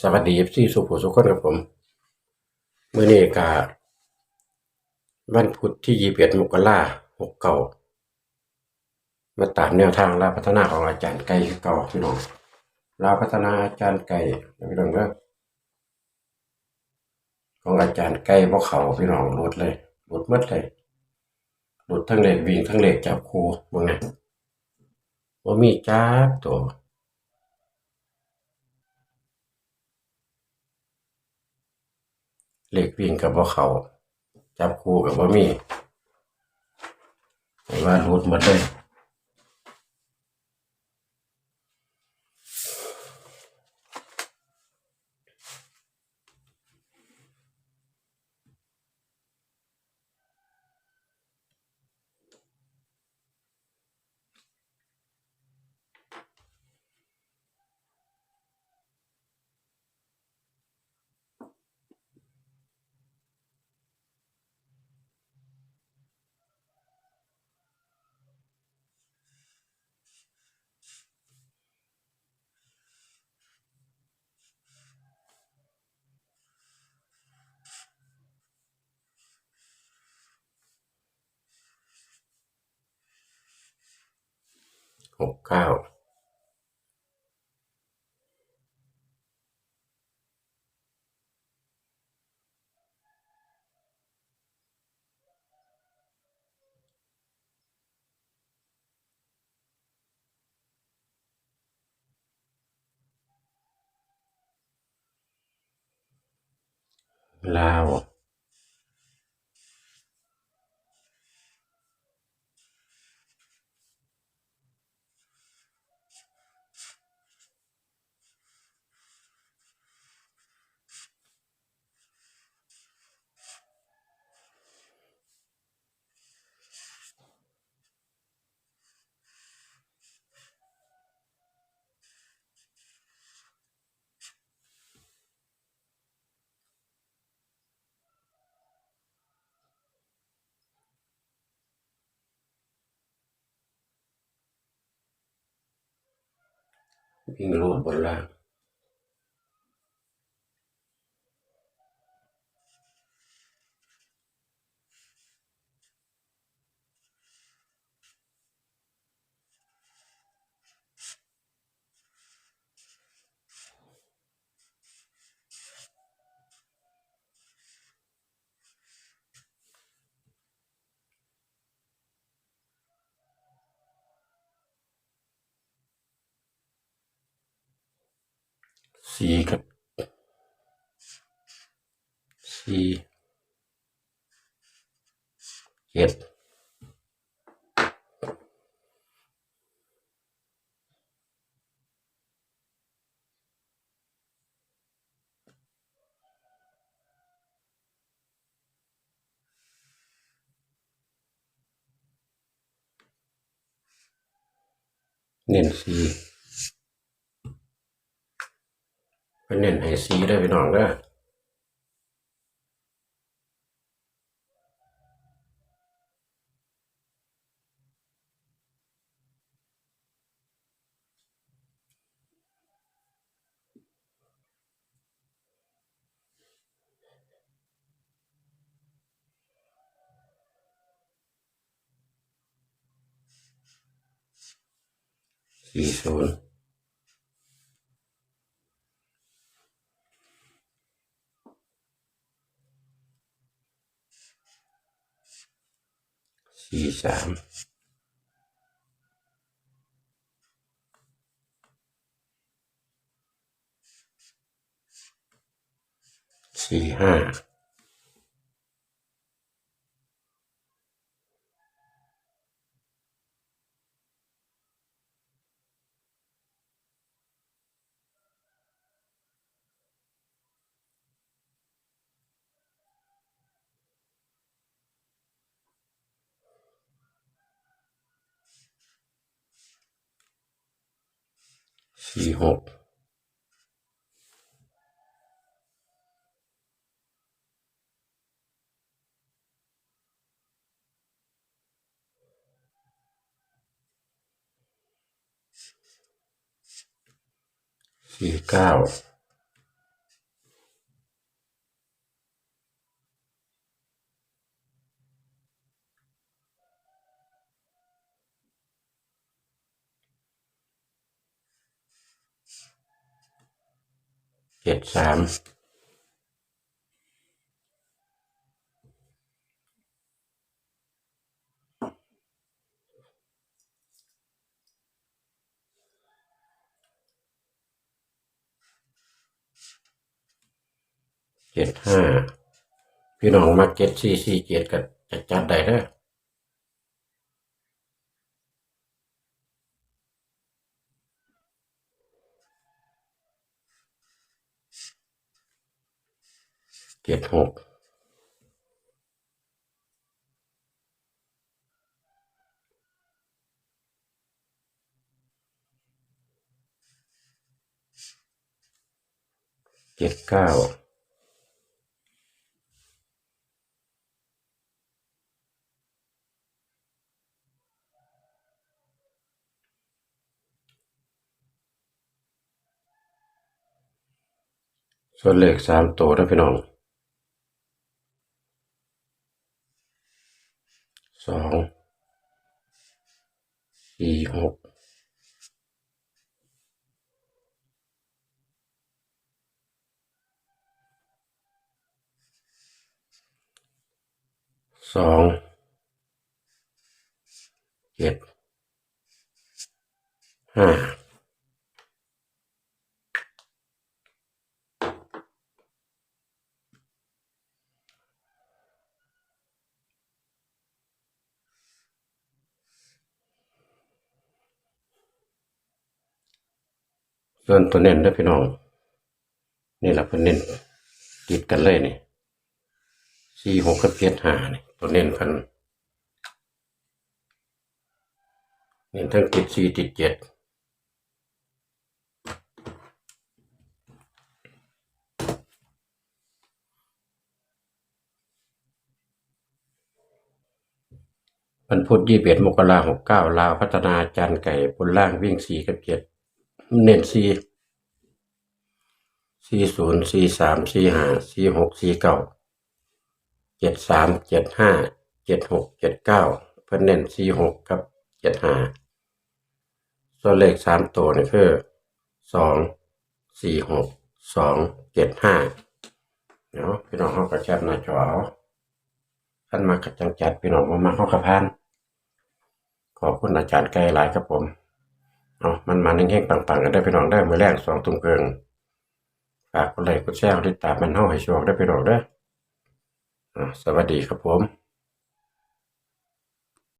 สวัสดีที่สุภูสุขคนกับผมเมื้อนี้ก็วันพุธที่ยี่สิบเอ็ดมกราหกเก้ามาตามแนวทางลาพัฒนาของอาจารย์ไก่เก่าพี่น้องลาพัฒนาอาจารย์ไก่พี่น้องเด้อของอาจารย์ไก่บ่เขาพี่น้องหลุดเลยหลุดหมดเลยหลุดทั้งเหลขวิ่งทั้งเหลขจับคู่บ่ไงบ่ามีจักตัว เลขวิ่งกับว่าเขาจับคู่กับว่ามี แต่ว่ารูดหมดเลย หกเก้าลาว วิ่งรูดบนล่าง สี่กับสี่เจ็ดเน้นสี่ เป็นเน้นให้สีได้พี่น้องเด้อสี่ศูนย์ สี่สาม สี่ห้าสี่หกสี่เก้า เจ็ดสามเจ็ดห้าพี่น้องมาเจ็ดสี่สี่เจ็ดก็จะจัดได้เด้อ เจ็ดหกเจ็ดเก้าส่วนเลขสามตัวนะพี่น้อง สองสี่หกสองเจ็ดห้า ส่วนตัวเน้นเด้พี่น้อง นี่แหละเพิ่นเน้นติดกันเลยนี่สี่หกกับเจ็ดห้านี่ตัวเน้นเพิ่นเน้นทั้งติดสี่ติดเจ็ดวันพุธยี่สิบเอ็ดมกราหกเก้าลาวพัฒนาจานไก่บนล่างวิ่งสี่กับเจ็ด เน้นสี่สี่ศูนย์สี่สามสี่ห้าสี่หกสี่เก้าเจ็ดสามเจ็ดห้าเจ็ดหกเจ็ดเก้าเพิ่นเน้นสี่หกกับเจ็ดห้าส่วนเลขสามตัวนี่คือสองสี่หกสองเจ็ดห้าเนาะพี่น้องเขาก็แคปหน้าจอท่านมากระจังจัดพี่น้องมามาเขากระพานขอบคุณอาจารย์ไกลหลายครับผม เนามันมาเฮงๆปังๆกันได้พี่น้องได้มือแรกสองทุ่มเกิงฝากกดไลค์กดแชร์ติดตามมันเฮาให้โชคได้พี่น้องด้ออ่าสวัสดีครับผม